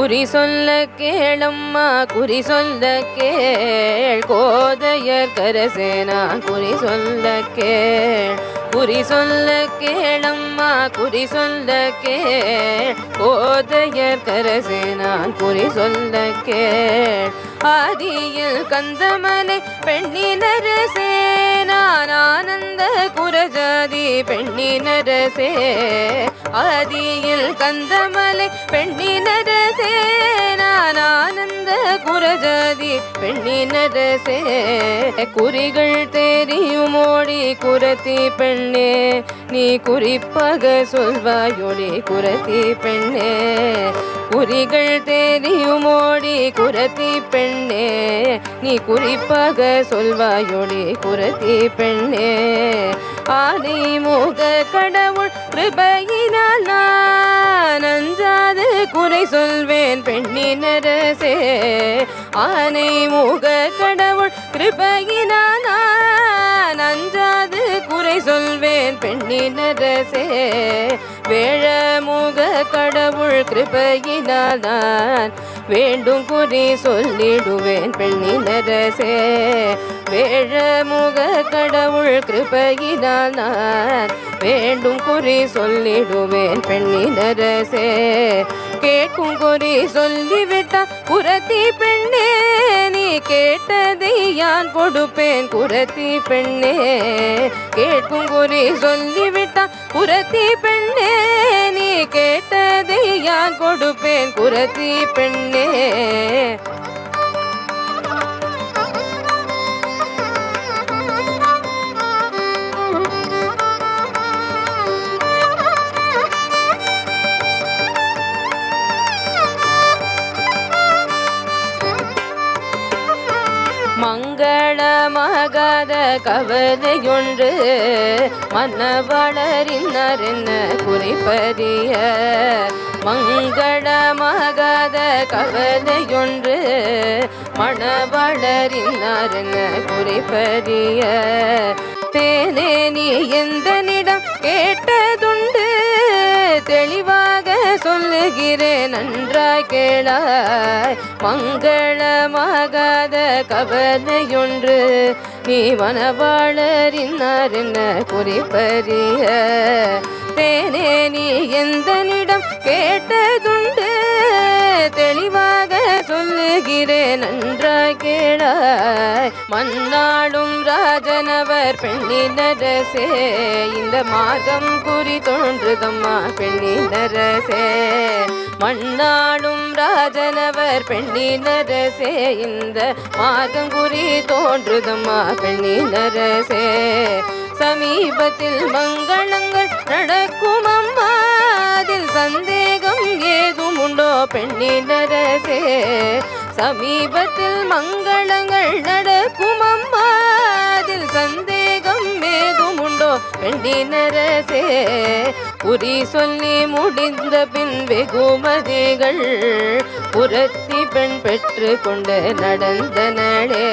குறி சொல்ல கேளம்மா குறி சொல்ல கேள். கோதையர் கரசேனா குறி சொல்ல கேள். குறி சொல்ல கேளம்மா குறி சொல்ல கேள். கோதையர் கரசேனா குறி சொல்ல கேள். ஆதியில் கந்தமலை பெண்ணினரசே நான் ஆனந்த குரஜாதி பெண்ணினரசே ஆதியில் கந்தமலை பெண்ணினரசே நான் ஆனந்த குரஜாதி பெண்ணினரசே குறிகள் தெரியும் ஓடி குரத்தி பெண்ணே. நீ குறிப்பாக சொல்வாயொடி குரத்தி பெண்ணே. குறிகள் தெரியுமோடி குரத்தி பெண்ணே. நீ குறிப்பாக சொல்வாயோடி குரத்தி பெண்ணே. ஆனை முக கடவுள் கிருபையினால் நான் அஞ்சாது குறை சொல்வேன் பெண்ணினரசே ஆனை முக கடவுள் கிருபையினால் நான் அஞ்சாது குறை சொல்வேன் பெண்ணினரசே வேழமுக கடவுள் கிருபையினால் நான் வேண்டும் குறி சொல்லிடுவேன் பெண்ணினரசே வேழமுக கடவுள் கிருபையினால் நான் வேண்டும் குறி சொல்லிடுவேன் பெண்ணினரசே கேட்கும் குறி சொல்லிவிட்டான் குரத்தி பெண்ணே நீ கேட்டதை யான் கொடுப்பேன்? குரத்தி பெண்ணே கேட்கும் குறி சொல்லிவிட்டான் குரத்தி பெண்ணே நீ கேட்டதை யான் கொடுப்பேன்? குரத்தி பெண்ணே. கவலையொன்று மன்னவளரின்னர் என்ன குறிப்பறிய? மங்களமாகாத கவலையொன்று மணவளரின்னர் என்ன குறிப்பறிய? தேனே நீ எந்தனிடம் கேட்டதுண்டு? தெளிவாக சொல்லுகிறேன் நன்றாய் கேளாய். மங்களமாகாத கவலையொன்று நீ மனவாளரின்னார் குறிப்பறிய. தேனே நீ எந்தனிடம் கேட்டதுண்டு? தெளிவாக சொல்லுகிறேன் நன்றாய் கேளாய். மன்னாடும் ராஜனவர் பெண்ணினரசே இந்த மாதம் குறி தோன்றுதம்மா பெண்ணினரசே. மன்னாடும் ராஜனவர் பெண்ணினரசே இந்த மாதங்குறி தோன்றுதம்மா பெண்ணினரசே சமீபத்தில் மங்களங்கள் நடக்கும் அம்மா அதில் சந்தேகம் ஏதும் உண்டோ பெண்ணினரசே சமீபத்தில் மங்களங்கள் நடக்கும் அம்மா அதில் சந்தேகம் ஏதும் உண்டோ? பெண்ணினரசே குறி சொல்லி முடிந்த பின் வெகுமதிகள் புரத்தி பெண் பெற்று கொண்டு நடந்தனளே.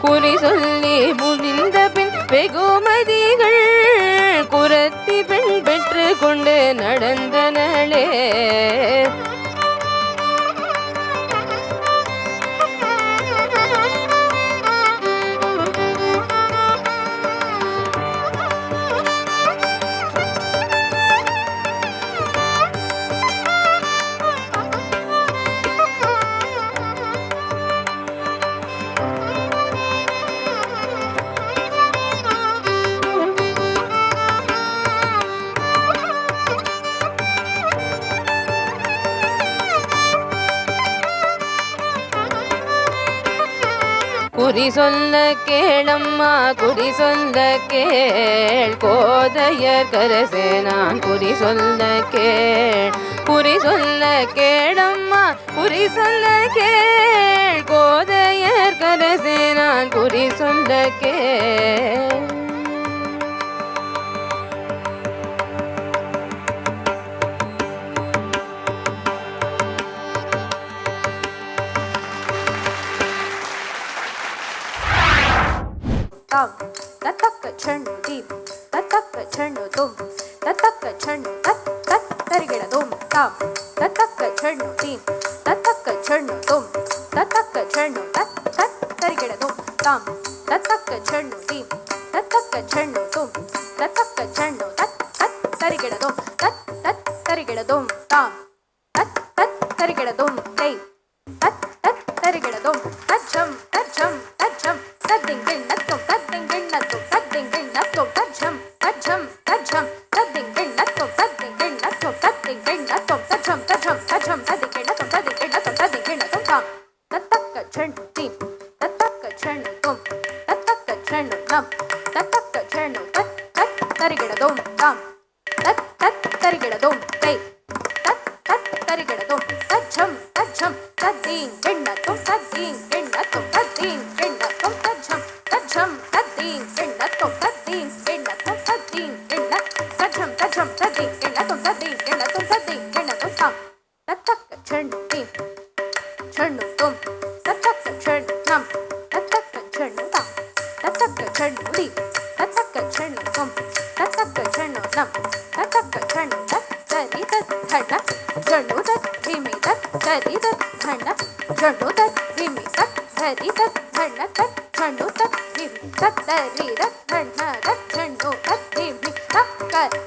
குறி சொல்லி முடிந்த பின் வெகுமதிகள் குரத்தி பெண் பெற்று கொண்டு நடந்தனளே. குறி சொல்ல கேளம்மா குறி சொல்ல கேள். கோதையர் கரசே நான் குறி சொல்ல கேள். குறி சொல்ல கேளம்மா குறி சொல்ல கேள். கோதையர் கரசே நான் குறி சொல்ல கேள். तं ततक छण्णु दीं ततक छण्णु तुं ततक छण्णु तत् तत् तर्गिणदुं तां ततक छण्णु दीं ततक छण्णु तुं ततक छण्णु तत् तत् तर्गिणदुं तां ततक छण्णु दीं ततक छण्णु तुं ततक छण्णु तत् तत् तर्गिणदुं तत् तत् तर्गिणदुं तां तत् तत् तर्गिणदुं तै षण्मुदि तत्सप्त षण्मुखं तत्सप्त षण्णुलं तत्सप्त षण्णु तत् तरि तत् खण्ड जण्डु तत् हिमि तत् तरि तत् खण्ड जण्डु तत् हिमि तत् धरि तत् खण्ड तत् खण्डु तत् हिमि तत् तरि तत् खण्ड तत् जण्डु तत् हिमि तत् कर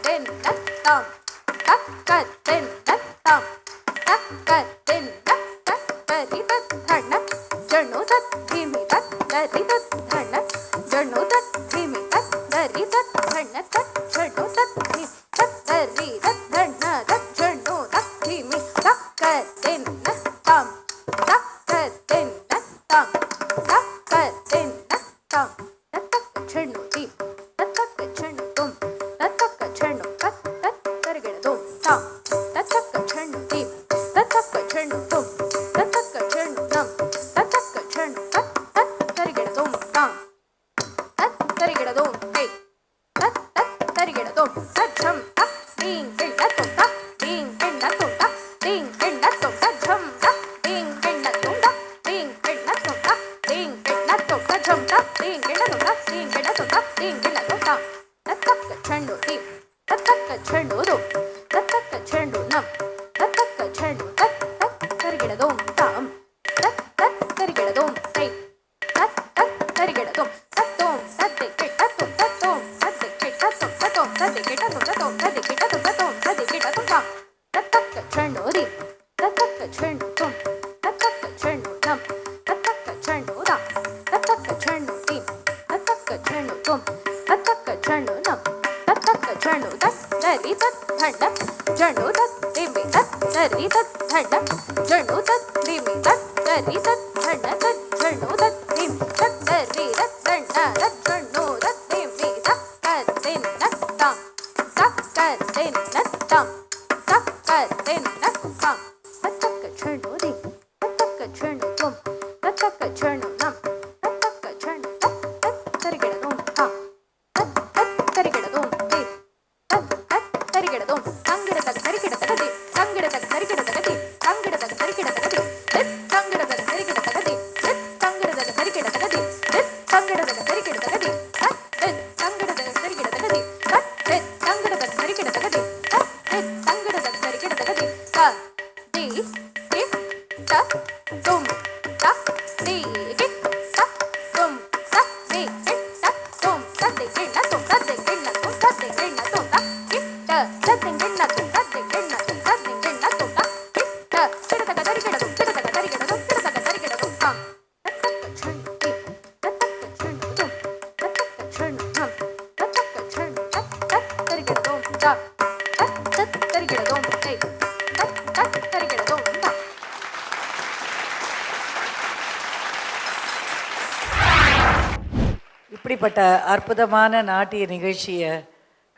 In. turtles. ಧರಿ ತತ್ ಧಣ ಝಣು ತತ್ ಧಿಮಿ ತತ್ ಧರಿ ತತ್ ಧಣ ತತ್ ಝಣು ತತ್ ಧಿಮಿ ತತ್ ಧರಿ ರತ್ ಧಣ ರತ್ ಝಣು இப்படிப்பட்ட அற்புதமான நாட்டிய நிகழ்ச்சியை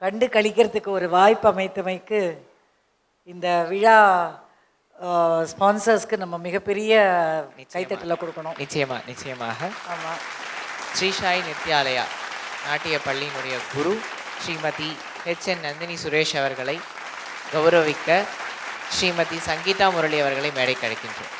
கண்டு கழிக்கிறதுக்கு ஒரு வாய்ப்பு அமைத்தமைக்கு இந்த விழா ஸ்பான்சர்ஸ்க்கு நம்ம மிகப்பெரிய கைத்தட்டில் கொடுக்கணும். நிச்சயமாக. நிச்சயமாக ஆமாம் ஸ்ரீஷாய் நித்யாலயா நாட்டிய பள்ளியினுடைய குரு ஸ்ரீமதி ஹெச் என் நந்தினி சுரேஷ் அவர்களை கௌரவிக்க ஸ்ரீமதி சங்கீதா முரளி அவர்களை மேடை கிடைக்கின்றோம்